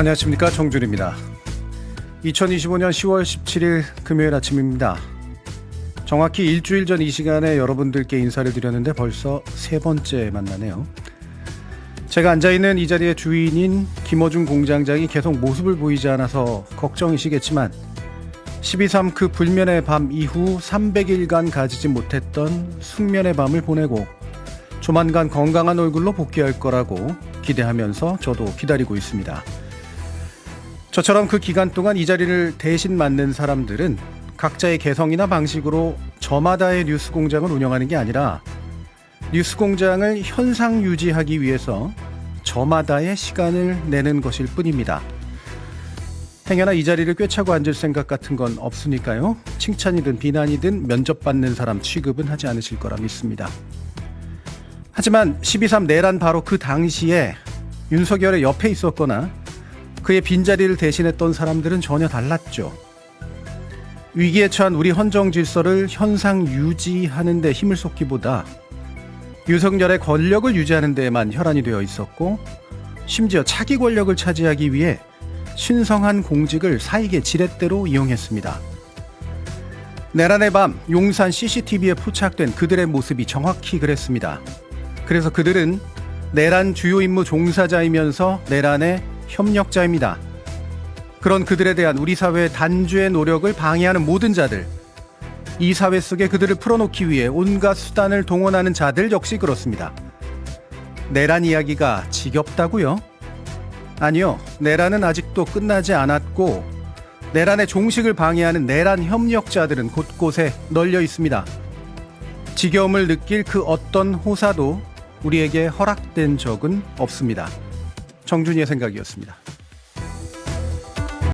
안녕하십니까 정준입니다. 2025년 10월 17일 금요일 아침입니다. 정확히 일주일 전 이 시간에 여러분들께 인사를 드렸는데 벌써 세 번째 만나네요. 제가 앉아있는 이 자리의 주인인 김어준 공장장이 계속 모습을 보이지 않아서 걱정이시겠지만 12.3 그 불면의 밤 이후 300일간 가지지 못했던 숙면의 밤을 보내고 조만간 건강한 얼굴로 복귀할 거라고 기대하면서 저도 기다리고 있습니다. 저처럼 그 기간 동안 이 자리를 대신 맡는 사람들은 각자의 개성이나 방식으로 저마다의 뉴스 공장을 운영하는 게 아니라 뉴스 공장을 현상 유지하기 위해서 저마다의 시간을 내는 것일 뿐입니다. 행여나 이 자리를 꿰차고 앉을 생각 같은 건 없으니까요. 칭찬이든 비난이든 면접받는 사람 취급은 하지 않으실 거라 믿습니다. 하지만 12.3 내란 바로 그 당시에 윤석열의 옆에 있었거나 그의 빈자리를 대신했던 사람들은 전혀 달랐죠. 위기에 처한 우리 헌정 질서를 현상 유지하는 데 힘을 쏟기보다 윤석열의 권력을 유지하는 데에만 혈안이 되어 있었고 심지어 차기 권력을 차지하기 위해 신성한 공직을 사익의 지렛대로 이용했습니다. 내란의 밤 용산 CCTV에 포착된 그들의 모습이 정확히 그랬습니다. 그래서 그들은 내란 주요 임무 종사자이면서 내란의 협력자입니다. 그런 그들에 대한 우리 사회의 단죄의 노력을 방해하는 모든 자들, 이 사회 속에 그들을 풀어놓기 위해 온갖 수단을 동원하는 자들 역시 그렇습니다. 내란 이야기가 지겹다고요? 아니요. 내란은 아직도 끝나지 않았고 내란의 종식을 방해하는 내란 협력자들은 곳곳에 널려 있습니다. 지겨움을 느낄 그 어떤 호사도 우리에게 허락된 적은 없습니다. 정준이의 생각이었습니다.